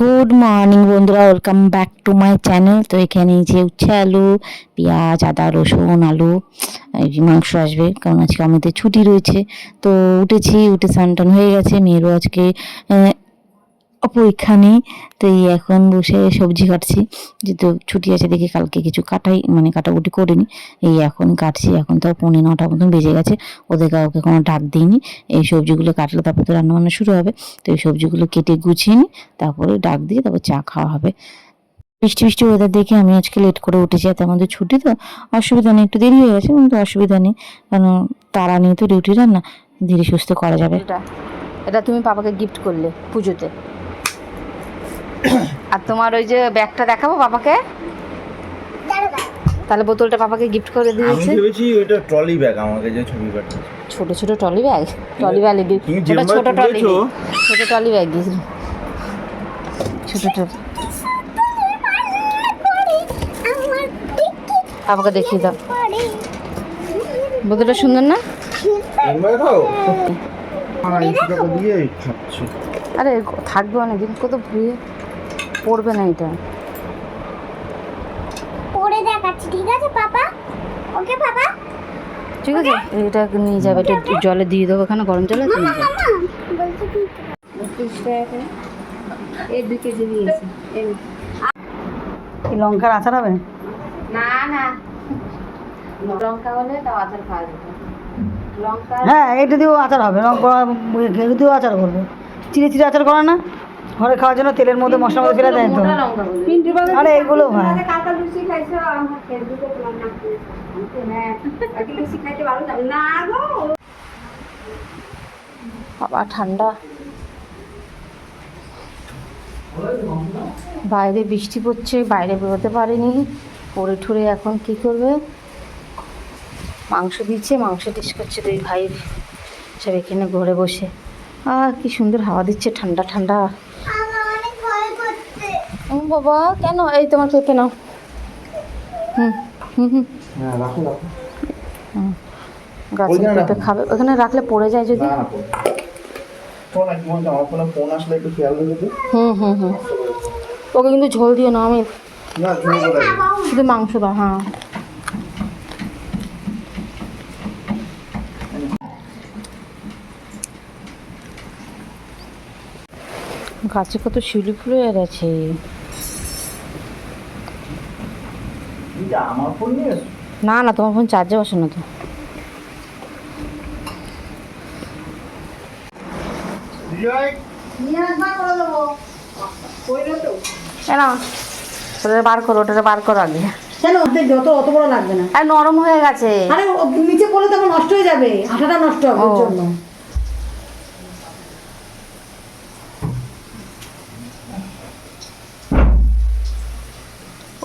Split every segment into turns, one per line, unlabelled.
Good morning বন্ধুরা। Welcome back to my channel তো এখানে যে উচ্ছে আলু, পেঁয়াজ, আদা, রসুন, আলু মাংস আসবে, কারণ আজকে আমাদের ছুটি রয়েছে। তো উঠেছি, উঠে স্নান টান হয়ে গেছে। মেয়েরও আজকে পরীক্ষা নেই তো এই এখন বসে সবজি কাটছি। যেহেতু ছুটি আছে, দেখি কালকে কিছু কাটাই মানে কাটাকুটি করিনি। এই এখন কাটছি, এখন তো পৌনে নটা মতন বেজে গেছে। ওদের কাউকে কোনো ডাক দিইনি। এই সবজিগুলো কাটলে তারপর তো রান্নাবান্না শুরু হবে। তো এই সবজিগুলো কেটে গুছিয়ে নিই তারপরে ডাক দিয়ে তারপর চা খাওয়া হবে। বৃষ্টি বৃষ্টি ওয়েদার দেখে আমি আজকে লেট করে উঠেছি, এত আমাদের ছুটি তো। অসুবিধা নেই, একটু দেরি হয়ে গেছে, কিন্তু অসুবিধা নেই। কারণ তারা নিয়ে তো ডিউটি রান্না ধীরে সুস্থ করা যাবে।
এটা এটা তুমি পাপাকে গিফট করলে পুজোতে। আর তোমার ওই যে ব্যাগটা দেখাবো বাবাকে তাহলে বোতলটা বাবাকে গিফট করে
আমি
দিয়েছে।
ভেবেছি ওইটা ট্রলি ব্যাগ আমাকে যে ছবি পাঠিয়েছে।
ছোট ছোট ট্রলি ব্যাগ ট্রলি ব্যাগ
তুমি
ওটা ছোট ট্রলি। ছোট ট্রলি ব্যাগ দিয়েছিল ছোট ছোট পাপাকে দেখিয়ে দাও। বোতলটা সুন্দর না? আরে থাকবে অনেকদিন কত ভুয়ে পড়বে না এটা।
পরে দেখাচ্ছি ঠিক আছে পাপা? ওকে পাপা?
ঠিক আছে এটা নিয়ে যাবে এটা জলে দিয়ে দেবো এখানে গরম জলে
বলছি কি?
এই দুই কেজি দিয়েছি
কি লঙ্কার আচার হবে?
না না। লঙ্কা হলে তাও আচার খাওয়া যেত লঙ্কা
হ্যাঁ এটা দিয়েও আচার হবে লঙ্কা দিয়েও আচার করব। চিড়ে চিড়ে আচার করে না? ঘরে খাওয়ার জন্য তেলের মধ্যে মশলা মধ্যে ফেলে দেয় তো। আরে এগুলো হয়
বাবা ঠান্ডা। বাইরে বৃষ্টি পড়ছে বাইরে বেরোতে পারিনি। পরে ঠুরে এখন কি করবে? মাংস দিচ্ছে মাংস টেস্ট করছে দুই ভাই। সব এখানে ঘরে বসে। আর কি সুন্দর হাওয়া দিচ্ছে ঠান্ডা ঠান্ডা
আমার অনেক ভয় করছে
ও বাবা কেন? এই তোমার পেঁপে নাও। হুম হুম হুম।
হ্যাঁ
গাছের পেঁপে খাবে। ওখানে রাখলে পড়ে যায় যদি। হুম হুম হুম। ওকে কিন্তু ঝোল দিও না আমি শুধু মাংস দাও হ্যাঁ। গাছে কত শিউলি ফুল হয়ে
এটা আমার ফোন নিয়ে
না না তোমার ফোন চার্জে বসানো তো। কেন? ওটা বার করো ওটা বার করো আগে।
কেন? যত অত বড় লাগবে না।
আর নরম হয়ে গেছে।
আরে নিচে পড়লে তখন নষ্ট হয়ে যাবে। আঠাটা নষ্ট হবে জন্য।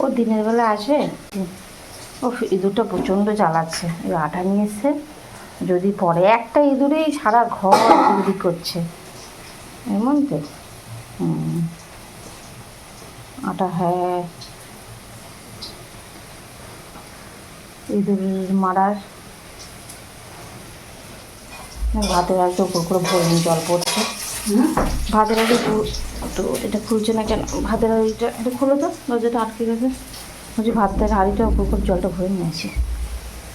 ও দিনের বেলা আসবে ও ইঁদুরটা প্রচণ্ড জ্বালাচ্ছে। ওই আটা নিয়ে এসছে যদি পরে একটা ইঁদুরেই সারা ঘর দিক করছে। এমন তো। আটা হ্যাঁ। ইঁদুর মারার। ভাতের আগে উপর করে ভরে জল পড়ছে। ভাতের আগে তো এটা খুলছে না কেন? ভাতের হাঁড়িটা এটা খুলো তো দরজাটা আটকে গেছে। বলছি ভাতের হাঁড়িটা উপর করে জলটা ভরে নিয়ে আসি।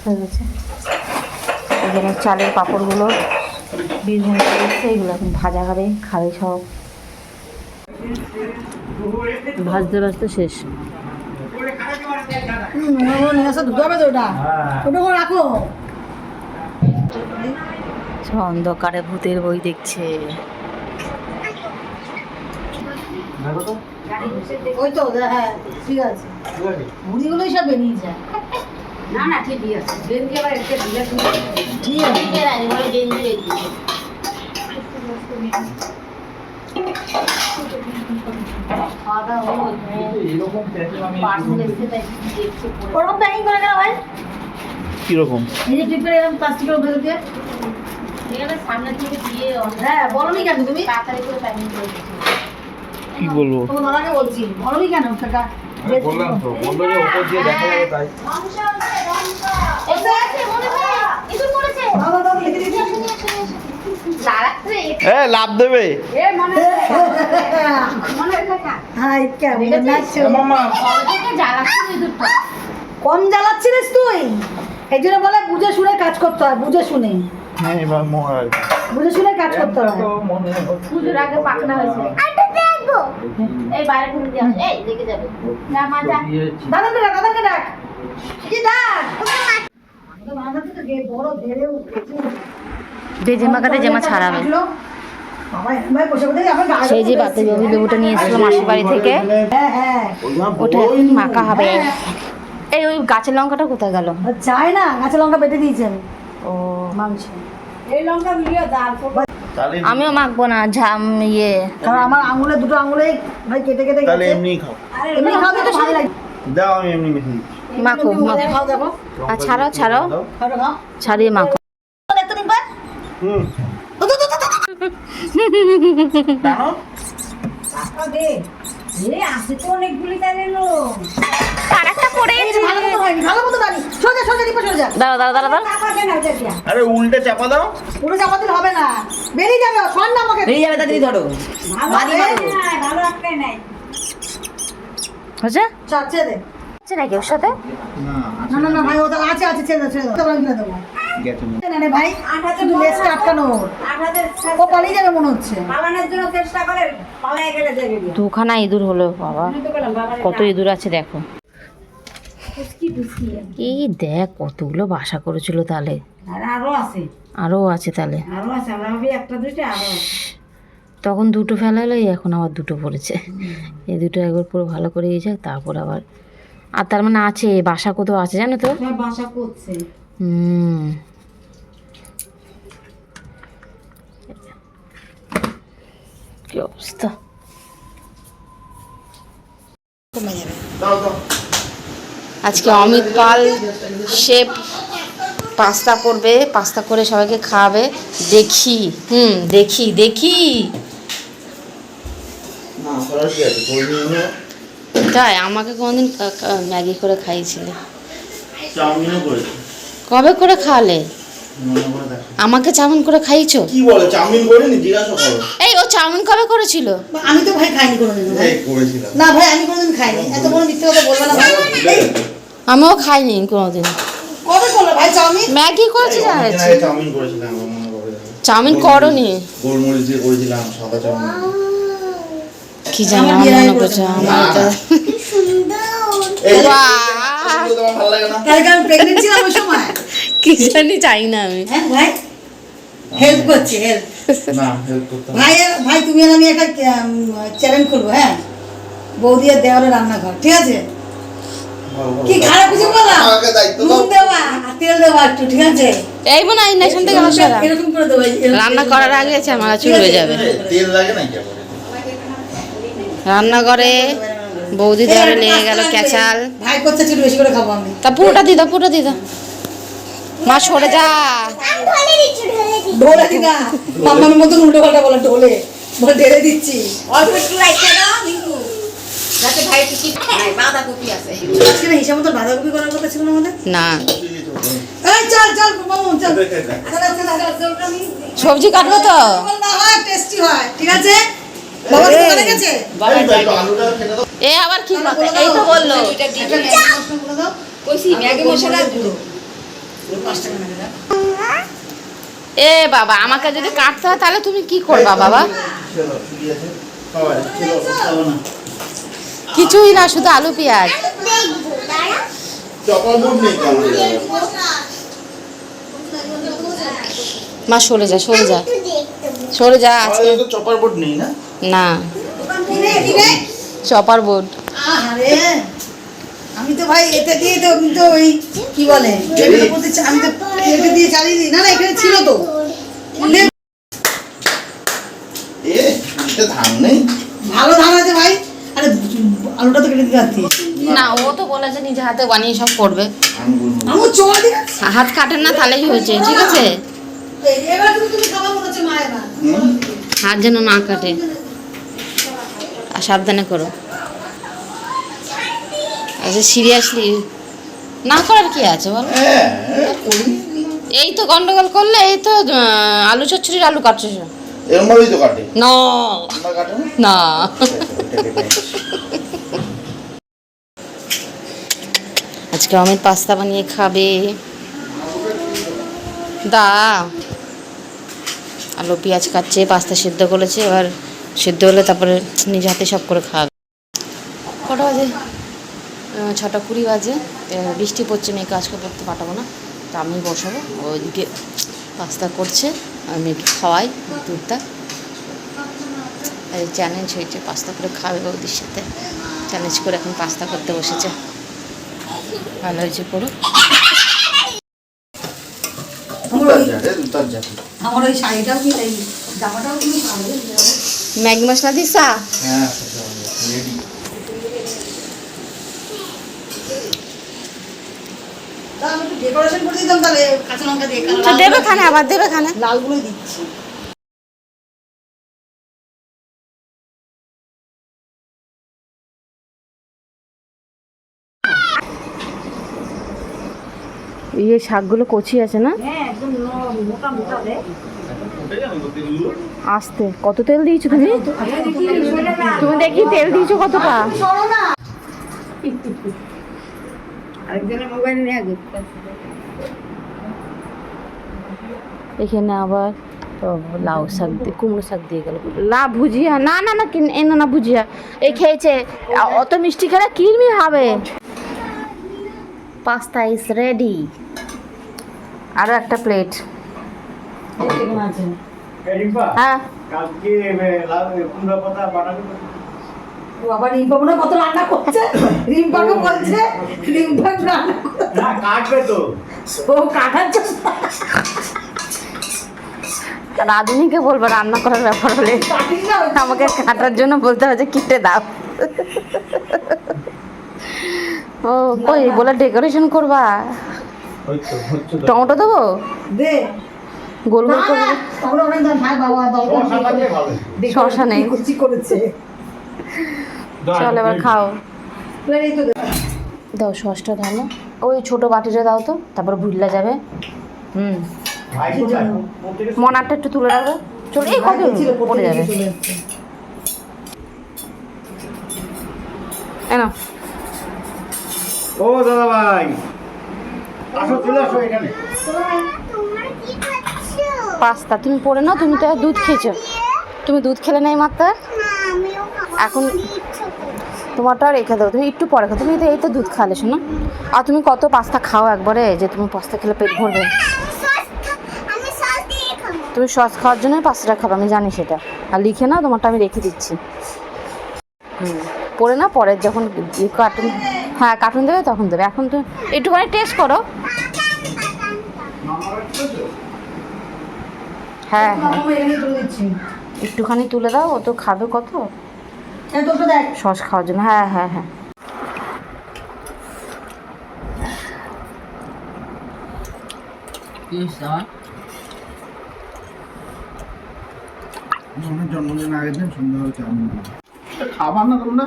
হয়ে গেছে। এখানে চালের পাঁপড়গুলো থেকে এসছে এখন ভাজা হবে খাবে সব। ভাজতে ভাজতে শেষ।
করে রাখো।
সব অন্ধকারে ভূতের বই দেখছে।
দেখো তো
ওই তো হ্যাঁ ঠিক আছে। মুড়িগুলোই সব বেরিয়ে যায়।
না না ঠিক আছে।
ঠিক আছে।
এরকম প্যাকেট আমি
ওরকম প্যাকিং করে
কীরকম?
এই যে টিপের এরকম প্লাস্টিকের উপরে দিয়ে।
সামনে থেকে দিয়ে
হ্যাঁ বলনি কেন তুমি?
তাড়াতাড়ি করে প্যাকিং করে
কি বলব?
তোমার দাদাকে বলছি বলনি কেন সেটা
বললাম তো বলল যে ওপর দিয়ে দেখা যাবে তাই।
দাদা দাদা লিখে দিয়েছি
এ লাভ দেবে।
আছো
মামা।
কম জ্বালাচ্ছিলিস তুই? এই জন্য বলে বুঝে শুনে কাজ করতে হয় বুঝে শুনে।
হ্যাঁ
বুঝে শুনে কাজ করতে হয়।
মনে
আগে পাকনা হয়েছে।
দেখব?
এই বাইরে ঘুরে দিয়ে এই লেগে যাবে। যা মা যা।
দাদাকে ডাক দাদাকে ডাক। কি ডাক বাঁধাতে তো গে- বড় ধেড়ে উঠেছে।
যে জেমা জেমা ছাড়াবে।
বাবা এমন বসে বসে আমার গায়ে
সেই যে বাতি লেবুটা নিয়ে এসেছিল মাসির বাড়ি থেকে।
হ্যাঁ হ্যাঁ।
ওটা এখন মাখা হবে। এই ওই গাছের লঙ্কাটা কোথায় গেল?
চাই না গাছে লঙ্কা বেটে দিয়েছি। আমি
ও।
মাংস। এই লঙ্কা মিলিয়ে
আমিও মাখবো না ঝাম ইয়ে।
কারণ আমার আঙুলে দুটো আঙুলে ভাই কেটে কেটে
তাহলে এমনি খাও।
এমনি খাও তো ভালো লাগে।
দাও আমি এমনি মেখে দিচ্ছি।
মাখো মাখো। আর ছাড়াও ছাড়াও ছাড়িয়ে মাখো।
এতদিন পর?
হুম।
দাও দে। এ আসে তো অনেকগুলি তাহলে লোক
আরেকটা পড়ে
ভালো মতো হয়নি ভালো মতো বাড়ি সোজা সোজা দিপা সোজা
দাঁড়া দাঁড়া দাঁড়া দাঁড়া
চাপা কেন এটা দিয়া
আরে উল্টে চাপা দাও
পুরো চাপা দিলে হবে না বেরিয়ে যাবে শোন না আমাকে
বেরিয়ে যাবে তাড়াতাড়ি ধরো
ভালো ভালো একটাই নাই
হচ্ছে
চল দে
আছে নাকি ওর সাথে
না
না না না ভাই ও তো আছে আছে ছেড়ে ছেড়ে দেবো ভাই লেজটা আটকানো ও পালিয়ে যাবে মনে হচ্ছে।
দুখানা ইঁদুর হলো বাবা। কত ইঁদুর আছে দেখো। এই দেখ কতগুলো বাসা করেছিল তাহলে।
আরও আছে।
আরও আছে তাহলে।
আরও আছে আমরা ভাবি একটা দুইটা আরও
তখন দুটো ফেলালো এই এখন আবার দুটো পড়েছে। এই দুটো একবার পুরো ভালো করে ইয়ে যাক তারপর আবার আর তার মানে আছে বাসা কোথাও আছে জানো তো?
বাসা করছে।
হুম কি অবস্থা
দাও দাও
আজকে অমিত পাল শেফ পাস্তা করবে পাস্তা করে সবাইকে খাওয়াবে। দেখি হুম দেখি দেখি। তাই আমাকে কোনোদিন ম্যাগি করে খাইয়েছিলে। কবে করে খাওয়ালে?
করে
আমাকে চাউমিন করে খাইয়েছো?
কি বলে চাউমিন করিনি? জিজ্ঞাসা করো।
এই ও চাউমিন কবে করেছিল?
আমি তো ভাই খাইনি কোনোদিন
এই করেছিলাম।
না ভাই আমি কোনোদিন খাইনি। এত বড় মিথ্যে কথা বলবে না ভাই।
আমিও খাইনি কোনোদিন।
কবে করল ভাই চাউমিন?
ম্যাগি করেছি
অনেকদিন চাউমিন করেছিলাম মনে করে।
চাউমিন করনি।
গোলমরিচ দিয়ে করেছিলাম সাদা চাউমিন।
কি জানি আমার মনে করছে আমার তো। কি জানি চাই না আমি।
হ্যাঁ ভাই হেল্প করছে হেল্প। ভাই ভাই তুমি আর আমি একটা চ্যালেঞ্জ করব হ্যাঁ? বৌদি আর রান্নাঘর ঠিক আছে। কি খারাপ কিছু নুন দেওয়া তেল দেওয়া একটু ঠিক আছে?
এই মনে হয় থেকে
এরকম করে দেবো
রান্না করার আগে আছে আমার চুল হয়ে যাবে।
তেল লাগে নাকি
রান্নাঘরে বৌদি ধরে লেগে গেল ক্যাচাল।
ভাই বেশি করে খাব আমি।
তা পুরোটা দিদা পুরোটা দিদা মা সরে যা।
ঢলে ঢোলে
না? মাম্মার মতন উল্টো পাল্টা বলে ঢোলে। বলে ঢেলে দিচ্ছি।
অল্প একটু লাইটটা দাও কিন্তু। যাতে ভাই বাঁধাকপি আছে।
আজকে না হিসাব মতো বাঁধাকপি করার কথা ছিল না আমাদের?
না।
এই চল চল মামু চল। চল, চল, আমি
সবজি কাটবো তো?
বল না হয় টেস্টি হয় ঠিক আছে?
এ আবার কি কথা? এই তো বলল। এ বাবা আমাকে যদি কাটতে হয় তাহলে তুমি কি করবা বাবা। কিছুই না শুধু আলু পেঁয়াজ।
নেই।
মা সরে যা সরে যা। সরে যা আজকে
তো চপার বোর্ড নেই না?
না। চপার বোর্ড
আরে আমি তো ভাই এটা দিয়ে তো আমি তো ওই কি বলে টেবিলের মধ্যে আমি তো এটা দিয়ে চালিয়ে দিই। না না এখানে ছিল তো।
এ এটা ধান নেই?
ভালো ধান আছে ভাই। আরে আলুটা তো কেটে দিতে
না ও তো বলেছে নিজে হাতে বানিয়ে সব করবে।
আমি বলব
আমার
হাত কাটেন না তাহলেই হয়েছে ঠিক আছে? হাত যেন না কাটে। আর সাবধানে করো। আচ্ছা সিরিয়াসলি না করার কি আছে বল?
হ্যাঁ,
এই তো গন্ডগোল করলে এই তো আলু চচ্চড়ির আলু কাটছে
এরম তো কাটে।
না। আজকে অমিত পাস্তা বানিয়ে খাবে। দা। আলু, পেঁয়াজ কাটছে, পাস্তা সিদ্ধ করেছে, এবার সিদ্ধ হলে তারপরে নিজ হাতে সব করে খাবে কটা বাজে? ছটা কুড়ি বাজে। বৃষ্টি পড়ছে মেয়েকে আজকে পড়তে পাঠাবো না। তা আমি বসাবো, ওইদিকে পাস্তা করছে, আমি মেয়েকে খাওয়াই দুধটা। চ্যালেঞ্জ হয়েছে, পাস্তা করে খাবে ওদের সাথে। চ্যালেঞ্জ করে এখন পাস্তা করতে বসেছে। ভালো হয়েছে পুরো
আমার ওই শাড়িটাও কি এই জামাটাও কি
ম্যাগি মশলা দিসা
হ্যাঁ রেডি
তা
দেবে খানে আবার দেবে খানে
লালগুলোই দিচ্ছি।
ইয়ে শাকগুলো কচি আছে না?
হ্যাঁ
আস্তে। কত তেল দিয়েছ তুমি? তুমি দেখি তেল দিয়েছ কতটা? এখানে আবার ও, লাউ শাক দিয়ে কুমড়ো শাক দিয়ে গেল। লা ভুজিয়া না না না কিন এ না ভুজিয়া। এই খেয়েছে। অত মিষ্টি খেলে কিরমি হবে? পাস্তা ইজ রেডি আরও একটা প্লেট হ্যাঁ।
কালকে কুমড়া পাতা বাটাতে
ও রিম্পা মনে কত রান্না করছে? রিম্পাকে বলছে রিম্পা রান্না
না কাটবে তো।
ও কাটার জন্য।
রাঁধুনিকে বলব রান্না করার ব্যাপার হলে।
ওই
আমাকে কাটার জন্য বলতে হবে যে কেটে দাও। ও কই বলে ডেকোরেশন করবা? টমেটো দেবো?
দে।
গোল গোল করে
শশা
নেই।
চল এবার খাও। দাও সসটা ঢালো ওই ছোট বাটিটা দাও তো তারপর ভুললা যাবে। হুম। মনারটা একটু তুলে রাখো। চল এই কত পড়ে যাবে।
এসছে।
ও দাদা ভাই।
পাস্তা, তুমি পড়ে নাও, তুমি তো দুধ খেয়েছো। তুমি দুধ খেলে নাই মাত্র?
না
এখন। তোমারটা রেখে দাও তুমি একটু পরে খাও। তুমি তো এই তো দুধ খালে, শোনো। আর তুমি কত পাস্তা খাও একবারে, যে তুমি পাস্তা খেলে পেট ভরবে? তুমি সস খাওয়ার জন্য পাস্তাটা খাবে, আমি জানি সেটা। আর লিখে নাও, তোমারটা আমি রেখে দিচ্ছি। হুম পরে না পরে যখন কার্টুন হ্যাঁ কার্টুন দেবে তখন দেবে। এখন তো একটুখানি টেস্ট করো। হ্যাঁ হ্যাঁ। একটুখানি তুলে দাও ও তো খাবে কত? সস খাওয়ার জন্য। হ্যাঁ হ্যাঁ হ্যাঁ।
জন্মদিন আগের দিন সন্ধ্যাবেলা চাউমিন খাবার না তোমরা?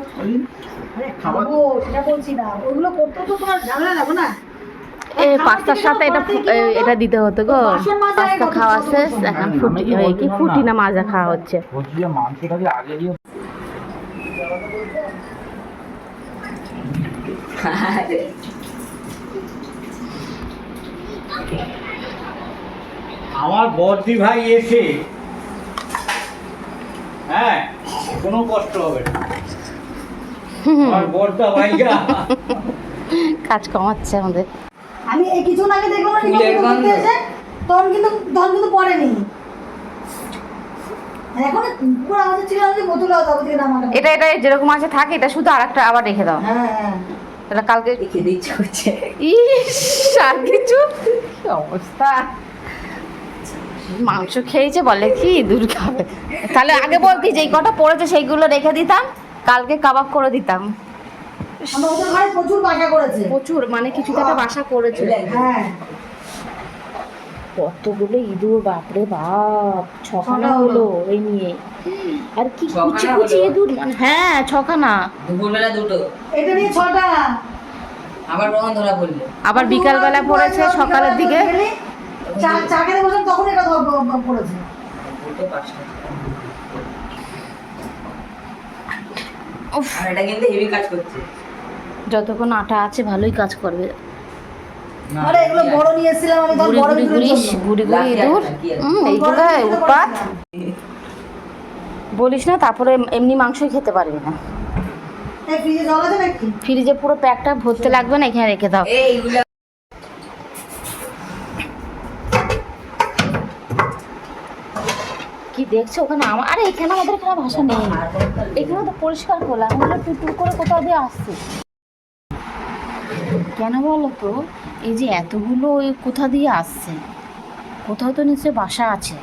ওই
সেটা বলছি না। ওগুলো করতে তো তোমার ঝামেলা লাগবে না।
এ পাস্তার সাথে এটা এটা দিতে হতো গো। পাস্তা খাওয়া শেষ
মাজা?
এখন ফুটি কি ফুটি না মাজা খাওয়া হচ্ছে।
আমার বর্দি ভাই এসে হ্যাঁ কোনো কষ্ট হবে না।
কাজ কমাচ্ছে আমাদের।
আমি এই কিছুক্ষণ আগে দেখলাম তখন কিন্তু তখন কিন্তু পড়েনি।
এটা এটা যেরকম আছে থাকে এটা শুধু আর একটা আবার রেখে দাও।
হ্যাঁ হ্যাঁ।
এটা কালকে
রেখে দিচ্ছে হচ্ছে
ইস আর কিছু? অবস্থা? মাংস খেয়েছে বলে কি দূর খাবে তাহলে আগে বলতি যেই কটা পড়েছে সেইগুলো রেখে দিতাম। কালকে কাবাব করে দিতাম
প্রচুর বাসা করেছে
প্রচুর মানে কিছু একটা বাসা করেছে
হ্যাঁ
কতগুলো ইঁদুর বাপরে বাপ ছখানা হলো এই নিয়ে আর কি কুচি
ছখানা
কুচি ইঁদুর মানে হ্যাঁ ছখানা
দুপুরবেলা দুটো
এটা নিয়ে ছটা
আবার কখন ধরা পড়ল
আবার বিকালবেলা পড়েছে সকালের দিকে
চা চা খেতে বসলাম তখন এটা পড়েছে
দুটো পাঁচটা আর এটা কিন্তু হেভি কাজ করছে।
যতক্ষণ আটা আছে ভালোই কাজ করবে।
আরে এগুলো বড় নিয়ে এসেছিলাম আমি তখন বড়
গুড়ি গুড়ি গুড়ি গুড়ি
লাঠি আর
ইঁদুর এইগুলো উৎপাত। বলিস না তারপরে এমনি মাংসই খেতে পারবি না।
ফ্রিজে
পুরো প্যাকটা ভরতে লাগবে না এখানে রেখে দাও
এইগুলো
কি দেখছ ওখানে আমার আরে এখানে আমাদের এখানে ভাষা নেই। এখানে তো পরিষ্কার খোলা আমরা টুটুর করে কোথাও দিয়ে আসছি। কেন বলো তো? এই যে এতগুলো ওই কোথা দিয়ে আসছে? কোথাও তো নিশ্চয়ই বাসা আছে।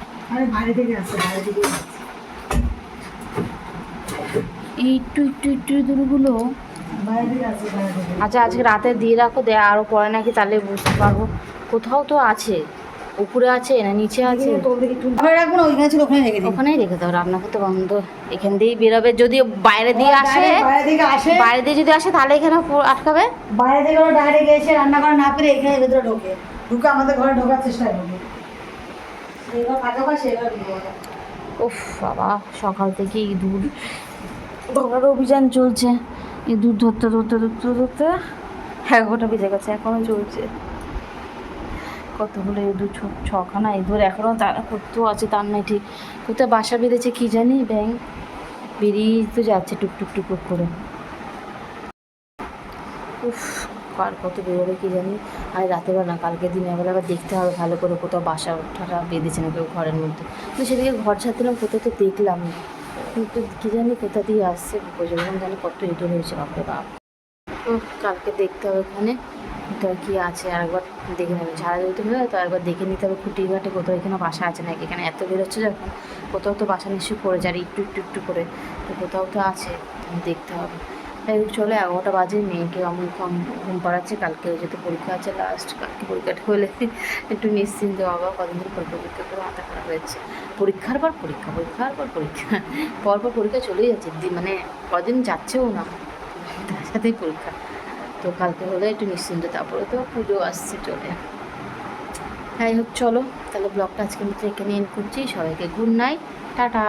এই একটু একটু একটু দূরগুলো আচ্ছা আজকে রাতে দিয়ে রাখো দেয়া আরও পরে নাকি তাহলে বুঝতে পারব। কোথাও তো আছে। উপরে আছে না নিচে আছে।
আমরা রাখব না? ওইখানে ছিল ওখানে রেখে দিই।
ওখানেই রেখে দাও রান্না করতে বন্ধ। এখান দিয়েই বেরোবে। যদি বাইরে দিয়ে আসে
বাইরে থেকে আসে।
বাইরে দিয়ে যদি আসে তাহলে এখানে আটকাবে।
বাইরে থেকে ওরা ডাইরেক্ট এসে রান্না করা না পেরে এখানে ভেতরে ঢোকে। ঢুকে আমাদের ঘরে ঢোকার চেষ্টা করবে এবার ফাঁকা পাশে এবার
উফ বাবা সকাল থেকে ইঁদুর ধরার অভিযান চলছে। ইঁদুর ধরতে ধরতে ধরতে ধরতে এগারোটা বেজে গেছে এখনও চলছে। কতগুলো ছ, ছখানা ইঁদুর এখনও তার করতেও আছে, তার নাই ঠিক। কোথায় বাসা বেঁধেছে কি জানি? ব্যাং বেরিয়ে তো যাচ্ছে টুক টুক টুক টুক করে। উফ, কার কত বেরোবে কি জানি? আর রাতের বেলা কালকে দিনের বেলা আবার দেখতে হবে ভালো করে কোথাও বাসা ঠাটা বেঁধেছে না কেউ ঘরের মধ্যে। তো সেদিকে ঘর ছাড়ছিলাম, কোথাও তো দেখলাম না। কিন্তু কি জানি কোথা দিয়ে আসছে প্রজন্ম জানি কত ইঁদুর হয়েছে, বাপরে বাপ। কালকে দেখতে হবে ওখানে। কোথাও কি আছে? আর একবার দেখে নেবে। ঝাড়া যেতে হবে তো একবার দেখে নিতে হবে খুঁটি ঘাটে কোথাও এখানে বাসা আছে নাকি? এখানে এত বেরোচ্ছে যখন, কোথাও তো বাসা নিশ্চয়ই পড়ে যায় একটু একটু একটু করে। তো কোথাও তো আছে তো দেখতে হবে। তাই চলে এগারোটা বাজে, মেয়েকে আমি ঘুম পাড়াচ্ছি, কালকে যেহেতু পরীক্ষা আছে লাস্ট কালকে পরীক্ষাটা হলে একটু নিশ্চিন্ত বাবা কদিন পরীক্ষা পরীক্ষা করে মাথা খারাপ হয়েছে পরীক্ষার পর পরীক্ষা, পরীক্ষার পর পরীক্ষা পর পর পরীক্ষা চলেই যাচ্ছে মানে কদিন যাচ্ছেও না, তার সাথেই পরীক্ষা। তো কালকে হলে একটু নিশ্চিন্ত, তারপরে তো পুজো আসছে চলে। যাই হোক, চলো, তাহলে ব্লগটা আজকে মতো এখানে এন করছি। সবাইকে গুড নাইট টাটা।